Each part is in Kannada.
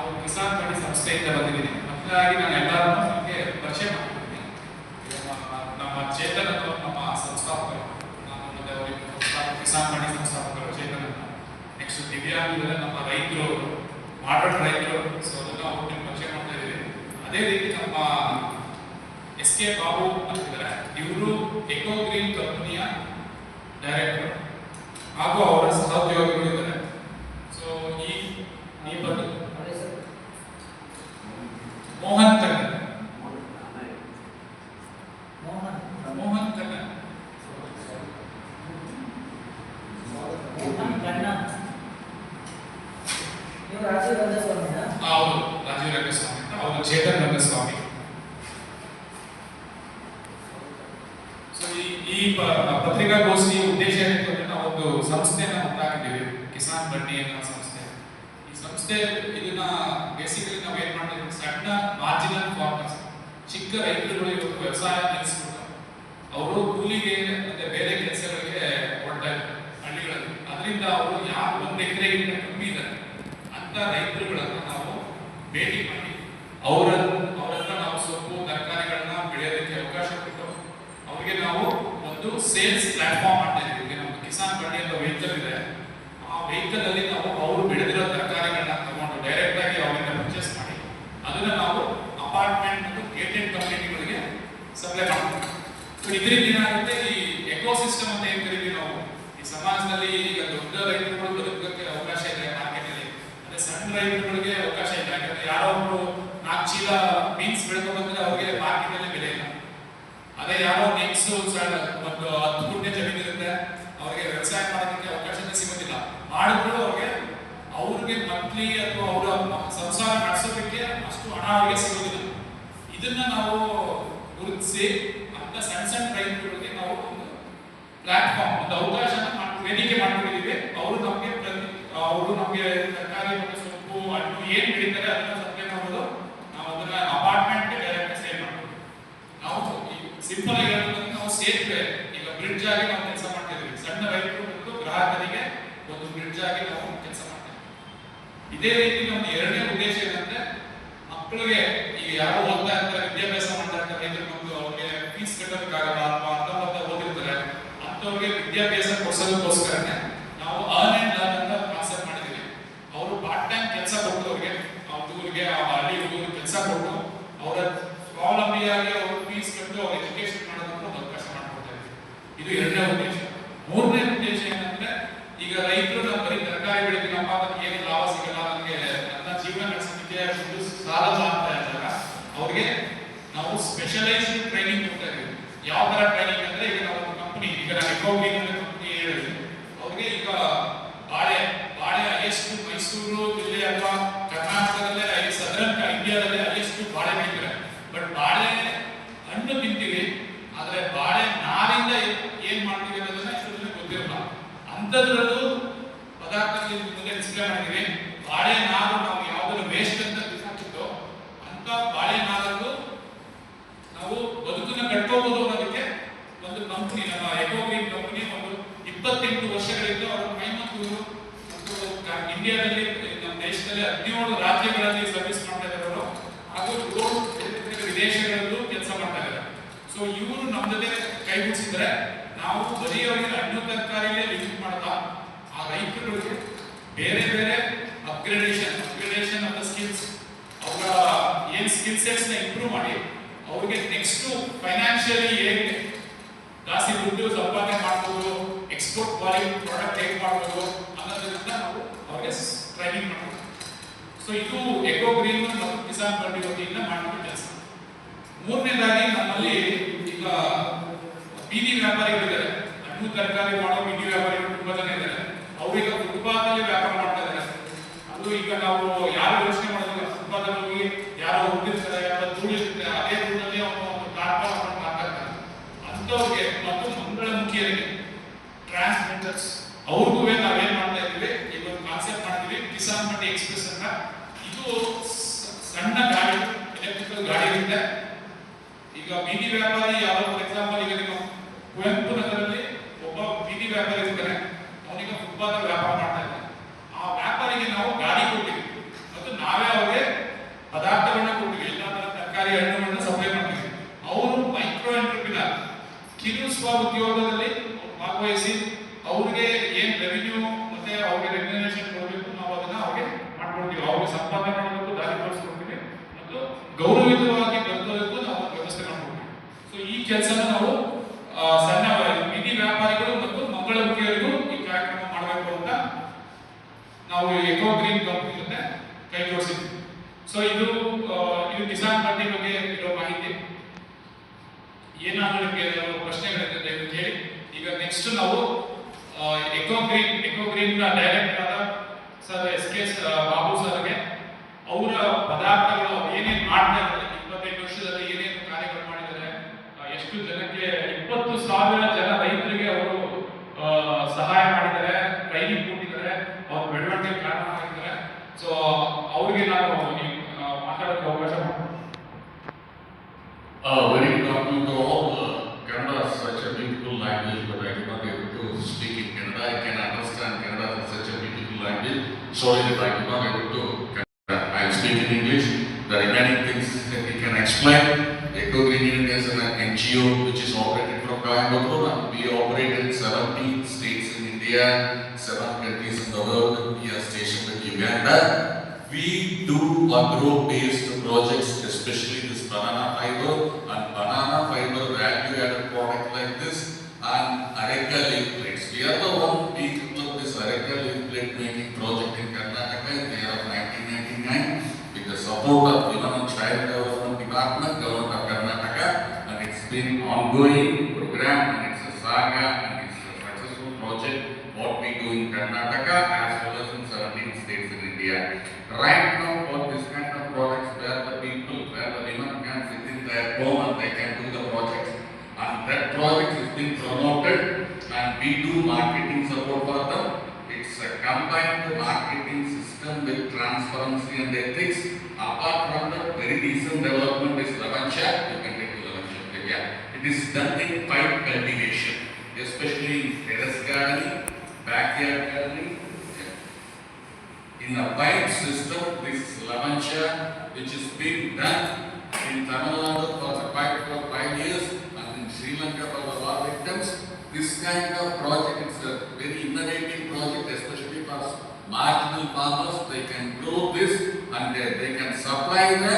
ನಾವು ಕಿಸಾನ್ ಮಂಡಿ ಸಂಸ್ಥೆಯಿಂದ ಬಂದಿದ್ದೀನಿ. ಅದಕ್ಕಾಗಿ ನಾನು ಎಲ್ಲರನ್ನೂ ನಿಮಗೆ ಪರಿಚಯ ಮಾಡಿದ್ದೀನಿ ನಮ್ಮ ಚೇತನ ನಮ್ಮ ಸಂಸ್ಥಾಪಕರು ನಾನು ಮತ್ತೆ ಕಿಸಾನ್ ಮಂಡಿ ಸಂಸ್ಥಾಪಕರು ಚೇತನ ನೆಕ್ಸ್ಟ್ ದಿವ್ಯಾಂಗದಲ್ಲಿ ನಮ್ಮ ರೈತರು ಮಾಡರ್ನ್ ರೈತರು. ಸೊ ಅದನ್ನ ಅವ್ರಿಗೆ ಪರಿಚಯ ಮಾಡ್ತಾ ಇದ್ದೀವಿ. ಅದೇ ರೀತಿ ನಮ್ಮ ಎಸ್ ಕೆ ಬಾಬು ಅಂತಿದ್ದಾರೆ. ಇವರು ಎಕೋ ಕಂಪನಿಯ ಡೈರೆಕ್ಟರ್ ಹಾಗೂ ಅವರ ಸಹೋದ್ಯೋಗಿಗಳು ಇದ್ದಾರೆ. ಸೊ ಈ ನೀವು ಬಂದು ಮೋಹನ್ ಕನ್ನನ್ ಮೋಹನ್ ಕನ್ನನ್ ನೀವು ರಾಜೀವ್ ರಂಗಸ್ವಾಮಿನಾ ಹೌದು ರಾಜೀವ್ ರಂಗಸ್ವಾಮಿ ಅಂತ ಅವರು ಚೇತನ್ ರಂಗಸ್ವಾಮಿ ಸೊ ಈ ಈ ಪ- ಪತ್ರಿಕಾಗೋಷ್ಠಿ ಉದ್ದೇಶ ಏನಿತ್ತು ಅಂದ್ರೆ ನಾವು ಒಂದು ಸಂಸ್ಥೆನ ಹುಟ್ಟಾಕಿದ್ದೀವಿ ಕಿಸಾನ್ ಬಡ್ಡಿ ಅನ್ನೋ ಸಂಸ್ಥೆ ಸಂಸ್ಥೆ ಇದನ್ನ ಬೇಸಿಕಲಿ ನಾವು ಏನ್ ಮಾಡ್ತೀವಿ? ಸಣ್ಣ ಮಾರ್ಜಿನಲ್ ಫಾರ್ಮರ್ಸ್ ಚಿಕ್ಕ ರೈತರುಗಳು ಇವತ್ತು ವ್ಯವಸಾಯ ನಿಲ್ಲಿಸ್ಬಿಟ್ಟು ಅವರು ಕೂಲಿಗೆ ಮತ್ತೆ ಬೇರೆ ಕೆಲಸಗಳಿಗೆ ಹೊರಟ ಹಳ್ಳಿಗಳಲ್ಲಿ. ಅದರಿಂದ ಅವರು ಯಾರು ಒಂದು ಎಕರೆಗಿಂತ ಕಮ್ಮಿ ಇದ್ದಾರೆ ಅಂತ ರೈತರುಗಳನ್ನ ನಾವು ಭೇಟಿ ಮಾಡಿ ಅವರ ಅವರನ್ನ ನಾವು ಸೊಪ್ಪು, ತರಕಾರಿಗಳನ್ನ ಬೆಳೆಯೋದಕ್ಕೆ ಅವಕಾಶ ಕೊಟ್ಟು ಅವರಿಗೆ ನಾವು ಒಂದು ಸೇಲ್ಸ್ ಪ್ಲಾಟ್ಫಾರ್ಮ್ ಮಾಡ್ತಾ ಇದ್ದೀವಿ ನಮ್ಮ ಕಿಸಾನ್ ಬಂಡಿ ಅಂತ ವೆಹಿಕಲ್ ಇದೆ. ಆ ವೆಹಿಕಲ್ ಅಲ್ಲಿ ನಾವು ಅವರು ಬೆಳೆದಿರೋ ತರಕಾರಿಗಳನ್ನ ಡೈರೆಕ್ಟ್ ಆಗಿ ಅವರಿಂದ ಪರ್ಚೇಸ್ ಮಾಡಿ, ಅದನ್ನ ನಾವು ಅಪಾರ್ಟ್ಮೆಂಟ್ ಮತ್ತು ಗೇಟೆಡ್ ಕಮ್ಯುನಿಟಿಗಳಿಗೆ ಸಪ್ಲೈ ಮಾಡ್ತೀವಿ. ಸೊ ಇದರಿಂದ ಏನಾಗುತ್ತೆ, ಈ ಎಕೋಸಿಸ್ಟಮ್ ಅಂತ ಏನ್ ಕರಿತೀವಿ ನಾವು? ಈ ಸಮಾಜದಲ್ಲಿ ಈಗ ದೊಡ್ಡ ರೈತರುಗಳು ಬದುಕಕ್ಕೆ ಅವಕಾಶ ಇದೆ ಮಾರ್ಕೆಟ್ ಅಲ್ಲಿ. ಅಂದ್ರೆ ಸಣ್ಣ ರೈತರುಗಳಿಗೆ ಅವಕಾಶ ಇಲ್ಲ ಯಾಕಂದ್ರೆ ಯಾರೋ ಒಬ್ರು ನಾಲ್ಕು ಚೀಲ ಬೀನ್ಸ್ ಬೆಳ್ಕೊಂಡ್ರೆ ಅವ್ರಿಗೆ ಮಾರ್ಕೆಟ್ ಅಲ್ಲಿ ಬೆಲೆ ಇಲ್ಲ. ಅದೇ ಯಾರೋ ನೆಕ್ಸ್ಟ್ ಒಂದು ಹತ್ತು ಗುಂಟೆ ಜಮೀನು ಇರುತ್ತೆ ಅವ್ರಿಗೆ ವ್ಯವಸಾಯ ಮಾಡೋದಕ್ಕೆ ಅವಕಾಶ ಸಿಗೋದಿಲ್ಲ. ಮಾಡಿದ್ರು ಅವ್ರಿಗೆ ಅವ್ರಿಗೆ ಮಂತ್ಲಿ ಅಥವಾ ಅವರ ಸಂಸಾರ ನಡೆಸೋದಕ್ಕೆ ಅಷ್ಟು ಹಣ ಅವರಿಗೆ ಸಿಗೋದಿಲ್ಲ. ಇದನ್ನ ನಾವು ಗುರುತಿಸಿ ಅಂತ ಸಣ್ಣ ಸಣ್ಣ ರೈತರುಗಳಿಗೆ ನಾವು ಒಂದು ಪ್ಲಾಟ್ಫಾರ್ಮ್ ಒಂದು ಅವಕಾಶ ವೇದಿಕೆ ಮಾಡ್ಕೊಂಡಿದ್ದೀವಿ. ಅವರು ನಮಗೆ ಅವರು ನಮಗೆ ತರಕಾರಿ ಮತ್ತು ಸೊಪ್ಪು, ಹಣ್ಣು ಏನ್ ಬೆಳೀತಾರೆ ಅದನ್ನ ಸಪ್ಲೈ ಮಾಡೋದು ನಾವು ಅದನ್ನ ಅಪಾರ್ಟ್ಮೆಂಟ್ಗೆ ಡೈರೆಕ್ಟ್ ಸೇಲ್ ಮಾಡ್ಬೋದು. ನಾವು ಸಿಂಪಲ್ ಆಗಿ ಹೇಳ್ಬೇಕಂದ್ರೆ ನಾವು ಸೇತುವೆ, ಈಗ ಬ್ರಿಡ್ಜ್ ಆಗಿ ನಾವು ಕೆಲಸ ಮಾಡ್ತಿದ್ದೀವಿ. ಸಣ್ಣ ರೈತರು ಮತ್ತು ಗ್ರಾಹಕರಿಗೆ ಒಂದು ಬ್ರಿಡ್ಜ್ ಆಗಿ ನಾವು ಇದೇ ರೀತಿ ನಮ್ಮ ಎರಡನೇ ಉದ್ದೇಶ ಏನಂದ್ರೆ ಮಕ್ಕಳಿಗೆ ಈಗ ಯಾರು ಓದ್ತಾ ಇರ್ತಾರೆ, ವಿದ್ಯಾಭ್ಯಾಸ ಮಾಡ್ತಾ ಇರ್ತಾರೆ ರೈತರ ಮಕ್ಕಳು ಅವ್ರಿಗೆ ಫೀಸ್ ಕಟ್ಟೋದಕ್ಕಾಗಲ್ಲ ಅಥವಾ ಅರ್ಧ ಓದಿರ್ತಾರೆ ಅಂತವ್ರಿಗೆ ವಿದ್ಯಾಭ್ಯಾಸ ಕೊಡ್ಸೋದಕ್ಕೋಸ್ಕರನೇ ನಾವು ಆನ್ಲೈನ್ ಅಂಡ್ ಅಂತ ಕಾನ್ಸೆಪ್ಟ್ ಮಾಡಿದ್ದೀವಿ. ಅವರು ಪಾರ್ಟ್ ಟೈಮ್ ಕೆಲಸ ಕೊಟ್ಟು ಅವ್ರಿಗೆ ಆ ಹುಡುಗರಿಗೆ ಆ ಹಳ್ಳಿ ಹುಡುಗರಿಗೆ ಕೆಲಸ ಕೊಟ್ಟು ಅವರ ಸ್ವಾವಲಂಬಿಯಾಗಿ ಅವ್ರ ಫೀಸ್ ಕಟ್ಟು ಅವ್ರ ಎಜುಕೇಶನ್ ಒಂದು ಅವಕಾಶ ಮಾಡ್ಕೊಡ್ತಾ ಇದ್ದೀವಿ ಇದು ಎರಡನೇ ಉದ್ದೇಶ. ಮೂರನೇ ಉದ್ದೇಶ ಏನಂದ್ರೆ ಈಗ ರೈತರು ನಾವು ಬರೀ ತರಕಾರಿ ಬೆಳಿತೀನಪ್ಪ ಜೀವನ ಸಾಲ ಮಾಡ್ತಾ ಇದ್ದಾಗ ಅವ್ರಿಗೆ ನಾವು ಸ್ಪೆಷಲೈಸ್ಡ್ ಟ್ರೈನಿಂಗ್ ಕೊಡ್ತಾ ಇದ್ದೀವಿ. ಯಾವ ತರ ಟ್ರೈನಿಂಗ್ ಅಂದ್ರೆ ಈಗ ನಾವು ಕಂಪ್ನಿ ಈಗ ನಾನು ಕಂಪ್ನಿ ಹೇಳಿದ್ವಿ. ಅವ್ರಿಗೆ ಈಗ ಬಾಳೆ ಬಾಳೆ ಹೈಯೆಸ್ಟ್ ಮೈಸೂರು ಜಿಲ್ಲೆ ಅಥವಾ ಕರ್ನಾಟಕದಲ್ಲೇ ಸದರ್ನ್ ಇಂಡಿಯಾದಲ್ಲೇ ಹೈಯೆಸ್ಟ್ ಬಾಳೆ ಬೆಳಿತಾರೆ ಬಟ್ ಬಾಳೆ ಹಣ್ಣು ತಿಂತೀವಿ, ಆದರೆ ಬಾಳೆ ನಾರಿಂದ ಏನು ಮಾಡ್ತೀವಿ ಅನ್ನೋದನ್ನ ಇಷ್ಟು ಗೊತ್ತಿರಲ್ಲ. ಅಂಥದ್ರಲ್ಲೂ ಪದಾರ್ಥ ಮುಂದೆ ಡಿಸ್ಪ್ಲೇ ಬಾಳೆ ನಾರು ನಾವು ಯಾವ್ದಾದ್ರು ವೇಸ್ಟ್ ಅಂತ ಬಿಸಾಕಿದ್ದು ಅಂತ ಬಾಳೆ ನಾರಲ್ಲೂ ನಾವು ಬದುಕನ್ನ ಕಟ್ಕೋಬಹುದು ಅನ್ನೋದಕ್ಕೆ ಒಂದು ಕಂಪನಿ ನಮ್ಮ ಎಕೋಗ್ರೀನ್ ಕಂಪನಿ ಒಂದು ಇಪ್ಪತ್ತೆಂಟು ವರ್ಷಗಳಿಂದ ಅವರು ಕೈಮತ್ತೂರು ಮತ್ತು ಕ- ಇಂಡಿಯಾದಲ್ಲಿ ನಮ್ಮ ದೇಶದಲ್ಲಿ ಹದಿನೇಳು ರಾಜ್ಯಗಳಲ್ಲಿ ಸರ್ವಿಸ್ ಮಾಡ್ತಾ ಇದ್ದಾರೆ ಅವರು ಹಾಗೂ ಏಳು ಬೇರೆ ಬೇರೆ ವಿದೇಶಗಳಲ್ಲೂ ಕೆಲಸ ಮಾಡ್ತಾ ಇದ್ದಾರೆ ಸೊ ಇವರು ನಮ್ಮ ಜೊತೆ ಕೈ ಮುಗಿಸಿದ್ರೆ ನಾವು ಬರೀ ಅವರಿಗೆ ಹಣ್ಣು ತರಕಾರಿಗೆ ಲಿಮಿಟ್ ಮಾಡ್ತಾ, ಆ ರೈತರುಗಳಿಗೆ ಬೇರೆ ಬೇರೆ ಅಪ್ಗ್ರೇಡೇಷನ್ ಅಪ್ಗ್ರೇಡೇಷನ್ ಆಫ್ ಸ್ಕಿಲ್ಸ್ ಅವರ ಏನ್ ಸ್ಕಿಲ್ ಸೆಟ್ಸ್ನ ಇಂಪ್ರೂವ್ ಮಾಡಿ, ಅವರಿಗೆ ನೆಕ್ಸ್ಟ್ ಫೈನಾನ್ಷಿಯಲಿ ಹೇಗೆ ಜಾಸ್ತಿ ದುಡ್ಡು ಸಂಪಾದನೆ ಮಾಡ್ಬೋದು ಎಕ್ಸ್ಪೋರ್ಟ್ ಕ್ವಾಲಿಟಿ ಪ್ರಾಡಕ್ಟ್ ಹೇಗೆ ಮಾಡ್ಬೋದು ಅನ್ನೋದ್ರಿಂದ ನಾವು ಅವ್ರಿಗೆ ಟ್ರೈನಿಂಗ್ ಮಾಡ್ಬೋದು ಸೊ ಇದು ಎಕೋ ಗ್ರೀನ್ ಮತ್ತು ಕಿಸಾನ್ ಬಂಡಿ ವತಿಯಿಂದ ಮಾಡುವ ಕೆಲಸ. ಮೂರನೇದಾಗಿ ನಮ್ಮಲ್ಲಿ ಈಗ ಬೀದಿ ವ್ಯಾಪಾರಿಗಳಿದ್ದಾರೆ. ಹಣ್ಣು, ತರಕಾರಿ ಮಾಡೋ ಬೀದಿ ವ್ಯಾಪಾರಿಗಳು ತುಂಬಾ ಜನ ಇದ್ದಾರೆ. ಅವರೀಗ ಫುಟ್ಪಾತ್ ವ್ಯಾಪಾರ ಮಾಡ್ತಾ ಇದ್ದಾರೆ. ಅದು ಈಗ ನಾವು ಯಾರು ಯೋಚನೆ ಮಾಡೋದಿಲ್ಲ. ಫುಟ್ಪಾತ್ ಅಲ್ಲಿ ಹೋಗಿ ಯಾರೋ ಹೋಗಿರ್ತಾರೆ ಯಾರೋ ಧೂಳಿರ್ತಾರೆ ಅದೇ ಧೂಳಲ್ಲಿ ಅವನು ಕಾರ್ಬಾರ್ ಮಾಡ್ಕೊಂಡು ಮಾತಾಡ್ತಾನೆ ಅಂಥವ್ರಿಗೆ ಮತ್ತು ಮಂಗಳಮುಖಿಯರಿಗೆ ಟ್ರಾನ್ಸ್ಮಿಟರ್ಸ್ ಅವ್ರಿಗೂ ನಾವೇನ್ ಮಾಡ್ತಾ ಇದ್ದೀವಿ? ಈಗ ಒಂದು ಕಾನ್ಸೆಪ್ಟ್ ಮಾಡ್ತೀವಿ ಕಿಸಾನ್ ಮಂಡಿ ಎಕ್ಸ್ಪ್ರೆಸ್ ಅಂತ ಇದು ಸಣ್ಣ ಗಾಡಿ ಎಲೆಕ್ಟ್ರಿಕಲ್ ಗಾಡಿ ಇರುತ್ತೆ. ಈಗ ಬೀದಿ ವ್ಯಾಪಾರಿ ಯಾವ ಎಕ್ಸಾಂಪಲ್ ಈಗ ನಿಮ್ಮ ಕುವೆಂಪು ನಗರದಲ್ಲಿ ಒಬ್ಬ ಬೀದಿ ವ್ಯಾಪಾರಿ ಇರ್ತಾನೆ. ಅವನಿಗೆ ಫುಟ್ಬಾಲ್ ವ್ಯಾಪಾರ ಮಾಡ್ತಾ ಇದ್ದಾನೆ. ಆ ವ್ಯಾಪಾರಿಗೆ ನಾವು ಗಾಡಿ ಕೊಟ್ಟಿವಿ ಮತ್ತು ನಾವೇ ಅವರಿಗೆ ಪದಾರ್ಥಗಳನ್ನ ಕೊಟ್ಟಿವಿ ಎಲ್ಲ ತರಕಾರಿ, ಹಣ್ಣುಗಳನ್ನ ಸಪ್ಲೈ ಮಾಡ್ತೀವಿ. ಅವರು ಮೈಕ್ರೋ ಎಂಟ್ರಪ್ರಿನರ್ ಕಿರು ಸ್ವ ಉದ್ಯೋಗದಲ್ಲಿ ಭಾಗವಹಿಸಿ ಅವ್ರಿಗೆ ಏನ್ ರೆವಿನ್ಯೂ ಮತ್ತೆ ಅವ್ರಿಗೆ ರೆಮ್ಯುನೇಷನ್ ಕೊಡಬೇಕು ನಾವು ಅದನ್ನ ಅವ್ರಿಗೆ ಮಾಡ್ಕೊಡ್ತೀವಿ. ಅವ್ರಿಗೆ ಸಂಪಾದನೆ ಮಾಡಬೇಕು, ದಾರಿ ತೋರಿಸ್ಕೊಡ್ತೀವಿ. ಮತ್ತು ಗೌರವಿತವಾಗಿ ಕೆಲಸನ ನಾವು ಸಣ್ಣ ಮಿನಿ ವ್ಯಾಪಾರಿಗಳು ಮತ್ತು ಮಂಗಳಮುಖಿಯರಿಗೂ ಈ ಕಾರ್ಯಕ್ರಮ ಮಾಡಬೇಕು ಅಂತ ನಾವು ಎಕೋ ಗ್ರೀನ್ ಕಂಪ್ನಿ ಜೊತೆ ಕೈ ಜೋಡಿಸಿದ್ವಿ ಸೊ ಇದು ಇದು ಕಿಸಾನ್ ಮಂಡಿ ಬಗ್ಗೆ ಇರೋ ಮಾಹಿತಿ. ಏನಾದರೂ ನಿಮಗೆ ಪ್ರಶ್ನೆಗಳಿದೆ ದಯವಿಟ್ಟು ಹೇಳಿ ಈಗ ನೆಕ್ಸ್ಟ್ ನಾವು eco green eco green director ಆದ ಸರ್ ಎಸ್ ಕೆ ಬಾಬು ಸರ್ಗೆ ಅವರ ಪದಾರ್ಥಗಳು ಸಾವಿರ ಜನ ರೈತರಿಗೆ ಅವರು ಸಹಾಯ ಮಾಡಿದರೆ ಕೈ ಹಿಡಿದರೆ ಅವ್ರ ಬೆಳವಣಿಗೆ ಕಾರಣ ಆಗಿದ್ದಾರೆ. ಸೊ ಅವರಿಗೆ ನಾನು ಮಾತಾಡೋಕೆ ಅವಕಾಶ So, if to go not ಸಚನಿಕ್ to to to India, 7 countries in the world. We are stationed in Uganda. We do agro-based projects, especially this banana fiber and banana fiber value-added product like this and areca leaf plates. We are the one we developed this areca leaf plate making project in Karnataka in the year of 1999 with the support of Women and Child Development Department, Government of Karnataka and it's been ongoing program and it's a saga and it's a successful project what we do in Karnataka as well as in 17 states in India. Right now, for this kind of projects where the people, where the women can sit in their home and they can do the projects. And that project is being promoted and we do marketing support for them. It's a combined marketing system with transparency and ethics. Apart from that, very recent development is Lavancha, you can take to Lavancha, yeah. It is done in pipe cultivation, especially in terrace gardening, backyard gardening, in a pipe system, this Lavancha, which is being done in Tamil Nadu for the pipe for five years and in Sri Lanka for the war victims. This kind of project is a very innovative project, especially for marginal farmers. They can grow this and they, they can supply the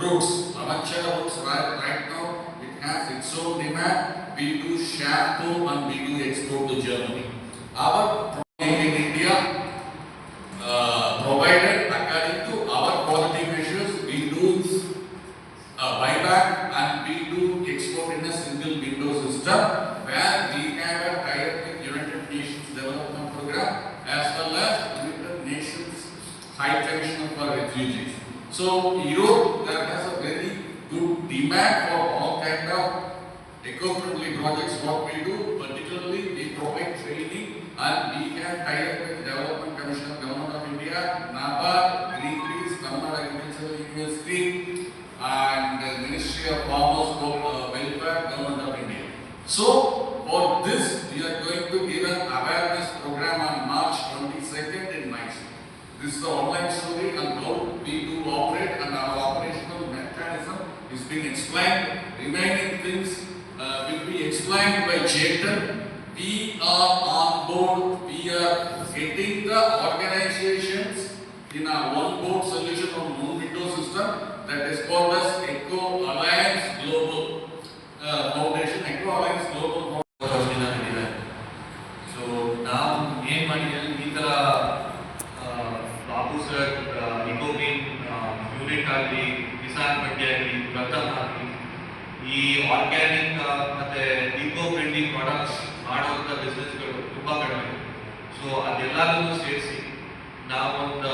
roots. Lavancha roots right, right now, it has its own demand. We do shampoo and we do export to Germany. Our product in India uh, provided according to our quality measures, we do uh, buyback and we do export in a single system where we have a tie-up with United Nations Development Program as well as United Nations High Commission for Refugees. So Europe, there has a very good demand for all kind of eco-friendly projects what we do, particularly we provide training and we can tie up with Development Commission of Government of India, NABARD, Greenpeace, Tamil Nadu Agricultural University and the Ministry of Farmers uh, Welfare, Government of India. So for this, we are going to give an awareness program on March twenty-second in Mysore. This is the online story and how we do operate and our operational mechanism is being explained. Remaining things uh, will be explained by Chetan. We are on board, we are getting the organizations in our ಆಗಲಿ ಕಿಸಾನ್ ಬಡ್ಡಿ ಆಗಲಿ ಪ್ರಥಮ ಆಗಲಿ ಈ ಆರ್ಗ್ಯಾನಿಕ್ ಮತ್ತೆ ಇಕೋ ಫ್ರೆಂಡ್ಲಿ ಪ್ರಾಡಕ್ಟ್ಸ್ ಮಾಡುವಂಥ ಬಿಸ್ನೆಸ್ಗಳು ತುಂಬ ಕಡಿಮೆ. ಸೊ ಅದೆಲ್ಲದನ್ನು ಸೇರಿಸಿ ನಾವೊಂದು,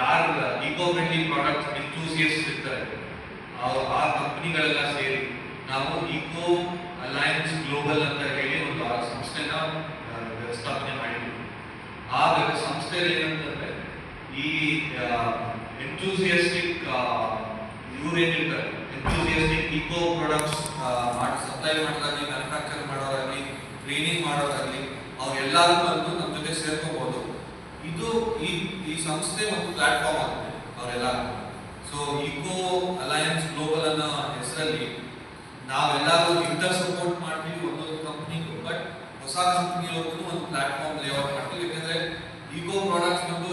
ಯಾರು ಇಕೋ ಫ್ರೆಂಡ್ಲಿ ಪ್ರಾಡಕ್ಟ್ಸ್ ಎಂತೂಸಿಯಸ್ ಇರ್ತಾರೆ ಆ ಕಂಪ್ನಿಗಳೆಲ್ಲ ಸೇರಿ ನಾವು ಇಕೋ ಅಲಯನ್ಸ್ ಗ್ಲೋಬಲ್ ಅಂತ ಹೇಳಿ ಒಂದು ಆ ಸಂಸ್ಥೆನ ಸ್ಥಾಪನೆ ಮಾಡಿದ್ವಿ. ಆ ಸಂಸ್ಥೆ ಏನಂತಂದ್ರೆ ಈ ಎಂಥೂಸಿಯಸ್ಟಿಕ್ ಎಂಥೂಸಿಯಸ್ಟಿಕ್ ಇಕೋ ಪ್ರಾಡಕ್ಟ್ಸ್ ಮಾಡಿ ಸಪ್ಲೈ ಮಾಡೋದಾಗಲಿ ಮ್ಯಾನುಫ್ಯಾಕ್ಚರ್ ಮಾಡೋದಾಗಲಿ ಟ್ರೈನಿಂಗ್ ಮಾಡೋದಾಗಲಿ, ಅವರೆಲ್ಲರೂ ಬಂದು ನಮ್ಮ ಜೊತೆ ಸೇರ್ಕೋಬಹುದು ಇದು ಈ ಈ ಸಂಸ್ಥೆ ಒಂದು ಪ್ಲಾಟ್ಫಾರ್ಮ್ ಆಗುತ್ತೆ ಅವರೆಲ್ಲ ಸೊ ಇಕೋ ಅಲಯನ್ಸ್ ಗ್ಲೋಬಲ್ ಅನ್ನೋ ಹೆಸರಲ್ಲಿ ನಾವೆಲ್ಲರೂ ಇಂಟರ್ ಸಪೋರ್ಟ್ ಮಾಡ್ತೀವಿ ಒಂದೊಂದು ಕಂಪ್ನಿಗೂ ಬಟ್ ಹೊಸ ಕಂಪ್ನಿಯವ್ರಿಗೂ ಒಂದು ಪ್ಲಾಟ್ಫಾರ್ಮ್ ಲೇಔಟ್ ಮಾಡ್ತೀವಿ. ಯಾಕಂದ್ರೆ ಇಕೋ ಪ್ರಾಡಕ್ಟ್ಸ್ ಬಂದು